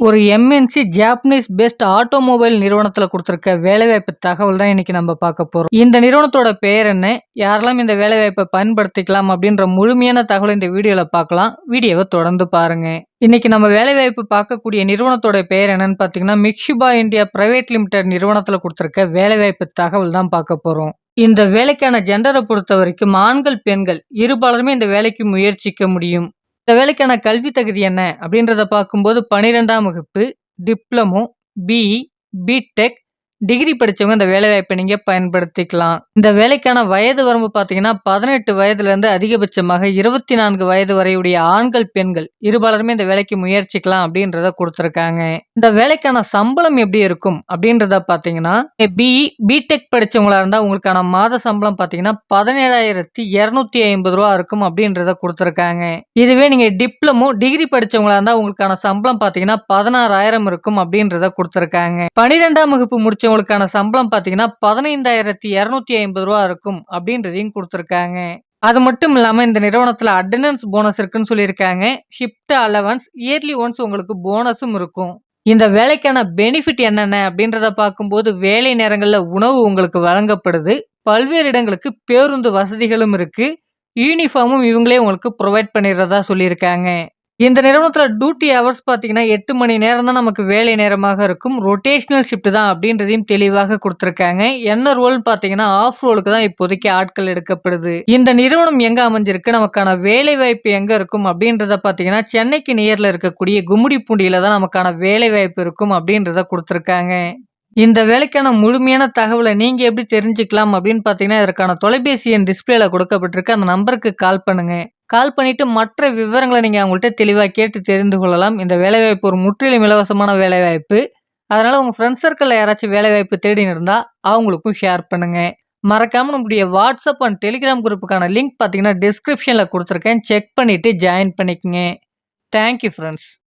ஒரு MNC Japanese best automobile நிறுவனத்தில் கொடுத்துருக்க வேலைவாய்ப்பு தகவல் தான் இன்னைக்கு நம்ம பார்க்க போகிறோம் இந்த நிறுவனத்தோட பெயர் என்ன? யாரெல்லாம் இந்த வேலைவாய்ப்பை பயன்படுத்திக்கலாம் அப்படின்ற முழுமையான தகவல் இந்த வீடியோவில் பார்க்கலாம். வீடியோவை தொடர்ந்து பாருங்க. இன்னைக்கு நம்ம வேலைவாய்ப்பு பார்க்கக்கூடிய நிறுவனத்தோட பெயர் என்னன்னு பார்த்தீங்கன்னா, மிக்ஷுபா இந்தியா பிரைவேட் லிமிடெட் நிறுவனத்தில் கொடுத்துருக்க வேலைவாய்ப்பு தகவல் தான் பார்க்க போகிறோம் இந்த வேலைக்கான ஜெண்டரை பொறுத்தவரைக்கும் ஆண்கள், பெண்கள் இருபாலருமே இந்த வேலைக்கு முயற்சிக்க முடியும். இந்த வேலைக்கான கல்வி தகுதி என்ன? அப்படின்றத பார்க்கும்போது 12ஆம் வகுப்பு, டிப்ளமோ, பிஇ, பிடெக் டிகிரி படிச்சவங்க இந்த வேலைவாய்ப்பை நீங்க பயன்படுத்திக்கலாம். இந்த வேலைக்கான வயது வரம்பு பார்த்தீங்கன்னா, பதினெட்டு வயதுலேருந்து அதிகபட்சமாக 24 வயது வரையுடைய ஆண்கள், பெண்கள் இருபாலருமே இந்த வேலைக்கு முயற்சிக்கலாம் அப்படின்றத கொடுத்துருக்காங்க. இந்த வேலைக்கான சம்பளம் எப்படி இருக்கும் அப்படின்றத பார்த்தீங்கன்னா, பிஇ, பிடெக் படிச்சவங்களா இருந்தா உங்களுக்கான மாத சம்பளம் பார்த்தீங்கன்னா, பதினேழாயிரத்தி இரநூத்தி ஐம்பது ரூபா இருக்கும் அப்படின்றத கொடுத்துருக்காங்க. இதுவே நீங்க டிப்ளமோ, டிகிரி படிச்சவங்களா இருந்தால் உங்களுக்கான சம்பளம் பார்த்தீங்கன்னா, 16,000 இருக்கும் அப்படின்றத கொடுத்துருக்காங்க. பனிரெண்டாம் வகுப்பு முடிச்சவங்களுக்கான சம்பளம் பார்த்தீங்கன்னா, பதினைந்தாயிரத்தி இரநூத்தி ஐம்பது ரூபா இருக்கும் அப்படின்றதையும் கொடுத்துருக்காங்க அது மட்டும் இல்லாமல் இந்த நிறுவனத்தில் அட்டண்டன்ஸ் போனஸ் இருக்குன்னு சொல்லியிருக்காங்க. ஷிஃப்ட் அலவன்ஸ், இயர்லி ஒன்ஸ் உங்களுக்கு போனஸும் இருக்கும். இந்த வேலைக்கான பெனிஃபிட் என்னென்ன அப்படின்றத பார்க்கும்போது, வேலை நேரங்களில் உணவு உங்களுக்கு வழங்கப்படுது. பல்வேறு இடங்களுக்கு பேருந்து வசதிகளும் இருக்குது யூனிஃபார்மும் இவங்களே உங்களுக்கு ப்ரொவைட் பண்ணிடுறதா சொல்லியிருக்காங்க. இந்த நிறுவனத்தில் டியூட்டி ஹவர்ஸ் பார்த்தீங்கன்னா, எட்டு மணி நேரம் தான் நமக்கு வேலை நேரமாக இருக்கும். ரொட்டேஷ்னல் ஷிஃப்ட் தான் அப்படின்றதையும் தெளிவாக கொடுத்துருக்காங்க என்ன ரோல்னு பார்த்தீங்கன்னா, ஆஃப் ரோலுக்கு தான் இப்போதைக்கு ஆட்கள் எடுக்கப்படுது. இந்த நிறுவனம் எங்கே அமைஞ்சிருக்கு? நமக்கான வேலைவாய்ப்பு எங்கே இருக்கும்? அப்படின்றத பார்த்தீங்கன்னா, சென்னைக்கு நேரில் இருக்கக்கூடிய கும்மிடிப்பூண்டியில தான் நமக்கான வேலைவாய்ப்பு இருக்கும் அப்படின்றத கொடுத்துருக்காங்க இந்த வேலைக்கான முழுமையான தகவலை நீங்க எப்படி தெரிஞ்சுக்கலாம் அப்படின்னு பார்த்தீங்கன்னா, இதற்கான தொலைபேசி எண் டிஸ்பிளேல கொடுக்கப்பட்டிருக்கு. அந்த நம்பருக்கு கால் பண்ணுங்க. கால் பண்ணிவிட்டு மற்ற விவரங்களை நீங்கள் அவங்கள்ட்ட தெளிவாக கேட்டு தெரிந்து கொள்ளலாம். இந்த வேலைவாய்ப்பு ஒரு முற்றிலும் இலவசமான வேலைவாய்ப்பு. அதனால் உங்கள் ஃப்ரெண்ட்ஸ் சர்க்கிளில் யாராச்சும் வேலைவாய்ப்பு தேடின்னு இருந்தால் அவங்களுக்கும் ஷேர் பண்ணுங்கள் மறக்காமல் நம்முடைய வாட்ஸ்அப் அண்ட் டெலிகிராம் குரூப்புக்கான லிங்க் பார்த்தீங்கன்னா, டிஸ்கிரிப்ஷனில் கொடுத்துருக்கேன் செக் பண்ணிவிட்டு ஜாயின் பண்ணிக்கோங்க தேங்க் யூ